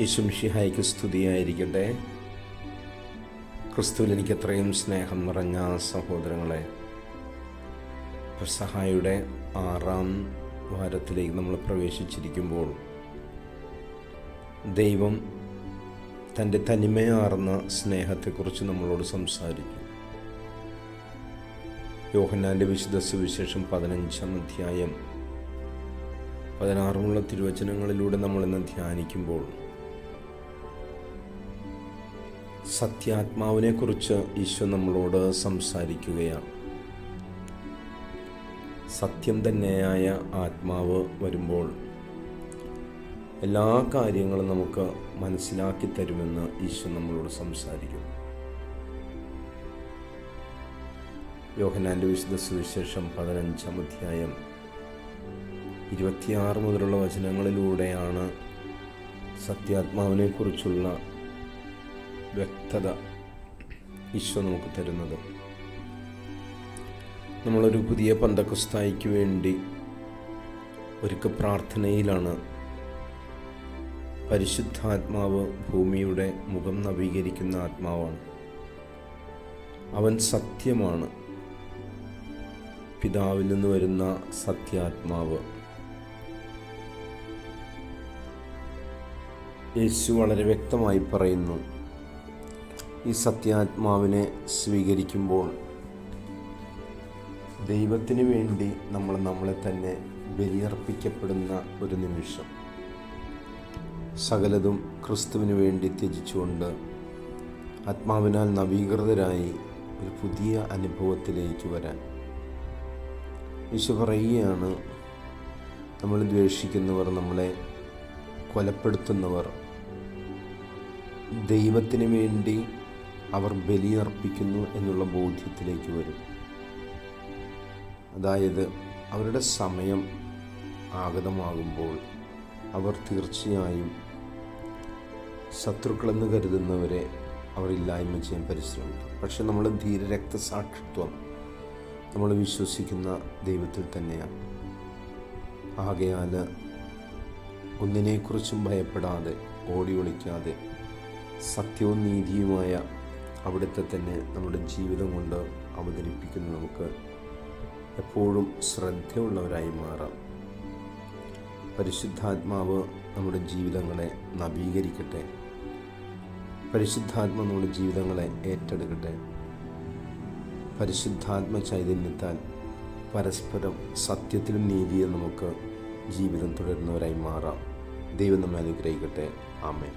യേശുംഷിഹായ്ക്ക് സ്തുതിയായിരിക്കട്ടെ. ക്രിസ്തുവിൽ എനിക്ക് എത്രയും സ്നേഹം നിറഞ്ഞ സഹോദരങ്ങളെ സഹായുടെ ആറാം വാരത്തിലേക്ക് നമ്മൾ പ്രവേശിച്ചിരിക്കുമ്പോൾ ദൈവം തന്റെ തനിമയാർന്ന സ്നേഹത്തെക്കുറിച്ച് നമ്മളോട് സംസാരിച്ചു യോഹന്നാന്റെ വിശുദ്ധ സുവിശേഷം പതിനഞ്ചാം അധ്യായം പതിനാറുമുള്ള തിരുവചനങ്ങളിലൂടെ നമ്മളിന്ന് ധ്യാനിക്കുമ്പോൾ സത്യാത്മാവിനെക്കുറിച്ച് ഈശോ നമ്മളോട് സംസാരിക്കുകയാണ്. സത്യം തന്നെയായ ആത്മാവ് വരുമ്പോൾ എല്ലാ കാര്യങ്ങളും നമുക്ക് മനസ്സിലാക്കി തരുമെന്ന് ഈശോ നമ്മളോട് സംസാരിക്കും യോഹനാന്റെ വിശുദ്ധ സുവിശേഷം പതിനഞ്ചാം അധ്യായം ഇരുപത്തിയാറ് മുതലുള്ള വചനങ്ങളിലൂടെയാണ് സത്യാത്മാവിനെക്കുറിച്ചുള്ള വ്യക്തത ഈശോ നമുക്ക് തരുന്നത്. നമ്മളൊരു പുതിയ പന്തക്കുസ്തായിക്ക് വേണ്ടി ഒരുക്ക പ്രാർത്ഥനയിലാണ് പരിശുദ്ധാത്മാവ് ഭൂമിയുടെ മുഖം നവീകരിക്കുന്ന ആത്മാവാണ്. അവൻ സത്യമാണ്. പിതാവിൽ നിന്ന് വരുന്ന സത്യാത്മാവ്. യേശു വളരെ വ്യക്തമായി പറയുന്നു ഈ സത്യാത്മാവിനെ സ്വീകരിക്കുമ്പോൾ ദൈവത്തിന് വേണ്ടി നമ്മൾ നമ്മളെ തന്നെ ബലിയർപ്പിക്കപ്പെടുന്ന ഒരു നിമിഷം. സകലതും ക്രിസ്തുവിന് വേണ്ടി ത്യജിച്ചുകൊണ്ട് ആത്മാവിനാൽ നവീകൃതരായി ഒരു പുതിയ അനുഭവത്തിലേക്ക് വരാൻ. യേശു പറയുകയാണ് നമ്മൾ ദ്വേഷിക്കുന്നവർ നമ്മളെ കൊലപ്പെടുത്തുന്നവർ ദൈവത്തിന് വേണ്ടി അവർ ബലിയർപ്പിക്കുന്നു എന്നുള്ള ബോധ്യത്തിലേക്ക് വരും. അതായത് അവരുടെ സമയം ആഗതമാകുമ്പോൾ അവർ തീർച്ചയായും ശത്രുക്കളെന്ന് കരുതുന്നവരെ അവർ ഇല്ലായ്മ ചെയ്യാൻ പരിശ്രമിക്കും. പക്ഷെ നമ്മൾ ധീരരക്തസാക്ഷിത്വം നമ്മൾ വിശ്വസിക്കുന്ന ദൈവത്തിൽ തന്നെയാണ്. ആകയാൽ ഒന്നിനെക്കുറിച്ചും ഭയപ്പെടാതെ ഓടി ഒളിക്കാതെ സത്യവും നീതിയുമായ അവിടുത്തെ തന്നെ നമ്മുടെ ജീവിതം കൊണ്ട് അവതരിപ്പിക്കുന്ന നമുക്ക് എപ്പോഴും ശ്രദ്ധയുള്ളവരായി മാറാം. പരിശുദ്ധാത്മാവ് നമ്മുടെ ജീവിതങ്ങളെ നവീകരിക്കട്ടെ. പരിശുദ്ധാത്മ നമ്മുടെ ജീവിതങ്ങളെ ഏറ്റെടുക്കട്ടെ. പരിശുദ്ധാത്മ ചൈതന്യത്താൽ പരസ്പരം സത്യത്തിലും നീതിയിലും നമുക്ക് ജീവിതം തുടരുന്നവരായി മാറാം. ദൈവം നമ്മെ അനുഗ്രഹിക്കട്ടെ. ആമേ